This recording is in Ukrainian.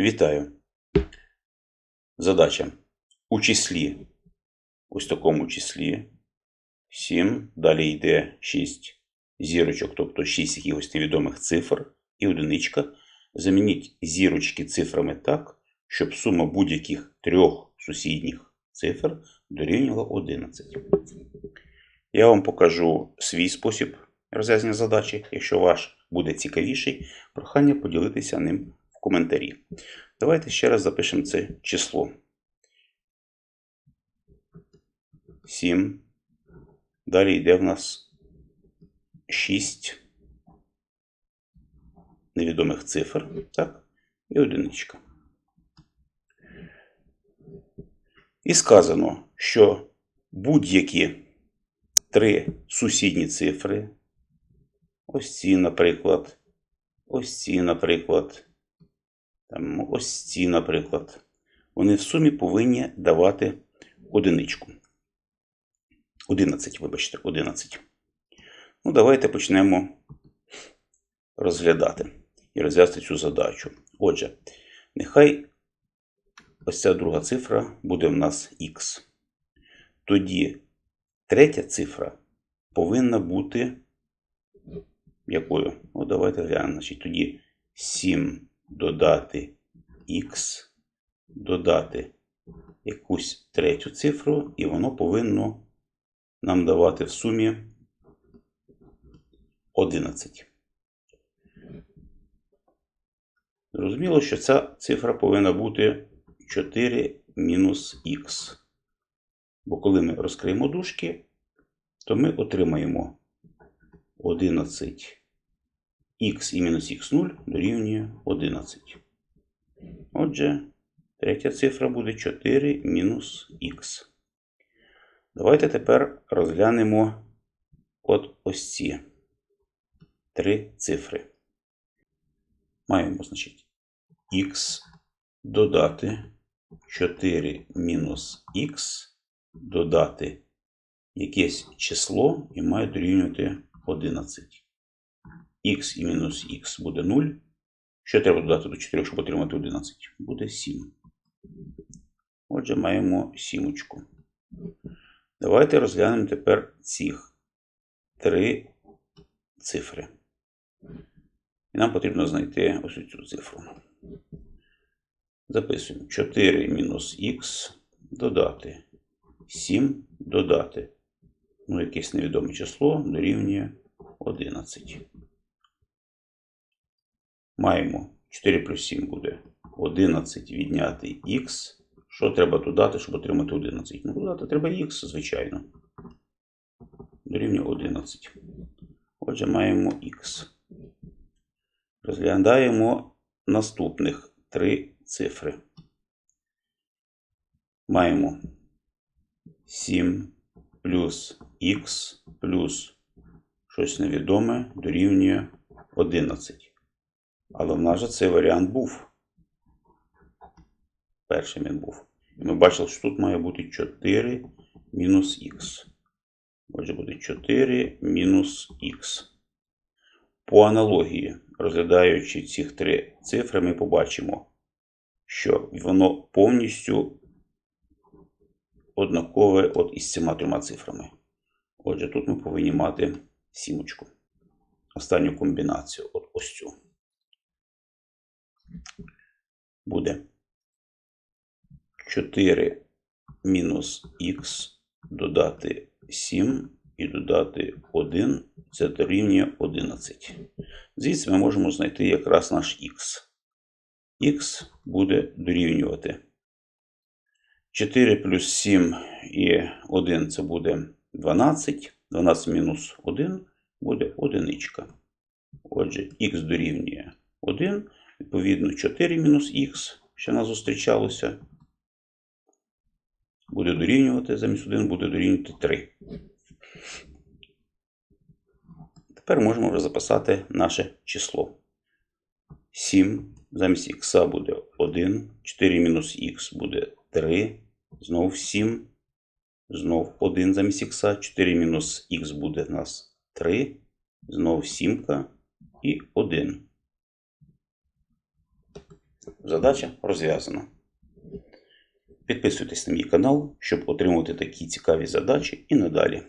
Вітаю. Задача. У числі, ось такому числі 7, далі йде 6 зірочок, тобто 6 якихось невідомих цифр і одиничка. Замініть зірочки цифрами так, щоб сума будь-яких трьох сусідніх цифр дорівнювала 11. Я вам покажу свій спосіб розв'язання задачі. Якщо ваш буде цікавіший, прохання поділитися ним коментарі. Давайте ще раз запишемо це число. 7. Далі йде в нас 6 невідомих цифр, так? І одиничка. І сказано, що будь-які три сусідні цифри, ось ці, наприклад, ось ці, наприклад, там, ось ці, наприклад, вони в сумі повинні давати одиничку. 11, вибачте, 11. Ну, давайте почнемо розглядати і розв'язати цю задачу. Отже, нехай ось ця друга цифра буде в нас х. Тоді третя цифра повинна бути якою? Ну, давайте глянемо. Значить, тоді 7 додати х, додати якусь третю цифру, і воно повинно нам давати в сумі 11. Зрозуміло, що ця цифра повинна бути 4 мінус х. Бо коли ми розкриємо дужки, то ми отримаємо 11 х і мінус х0 дорівнює 11. Отже, третя цифра буде 4 мінус х. Давайте тепер розглянемо от ось ці три цифри. Маємо, значить, х додати 4 мінус х, додати якесь число і має дорівнювати 11. Х і мінус х буде 0. Що треба додати до 4, щоб отримати 11? Буде 7. Отже, маємо сімочку. Давайте розглянемо тепер цих три цифри. І нам потрібно знайти ось цю цифру. Записуємо 4 мінус х додати 7 додати. Ну, якесь невідоме число дорівнює 11. Маємо 4 плюс 7 буде 11 відняти х. Що треба додати, щоб отримати 11? Ну, додати треба х, звичайно. Дорівнює 11. Отже, маємо х. Розглядаємо наступних три цифри. Маємо 7 плюс х плюс щось невідоме дорівнює 11. Але в нас же цей варіант був. Першим він був. І ми бачили, що тут має бути 4 мінус х. Отже, буде 4 мінус х. По аналогії, розглядаючи ці три цифри, ми побачимо, що воно повністю однакове от із цими трьома цифрами. Отже, тут ми повинні мати сімочку. Останню комбінацію от ось цю. Буде 4 мінус х додати 7 і додати 1 це дорівнює 11. Звідси ми можемо знайти якраз наш х. х буде дорівнювати 4 плюс 7 і 1 це буде 12. 12 мінус 1 буде одиничка. Отже, х дорівнює 1. Відповідно, 4 мінус х, що нас зустрічалося, буде дорівнювати, замість 1 буде дорівнювати 3. Тепер можемо вже записати наше число. 7 замість х буде 1, 4 мінус х буде 3, знов 7, знов 1 замість х, 4 мінус х буде в нас 3, знов 7 і 1. Задача розв'язана. Підписуйтесь на мій канал, щоб отримувати такі цікаві задачі і надалі.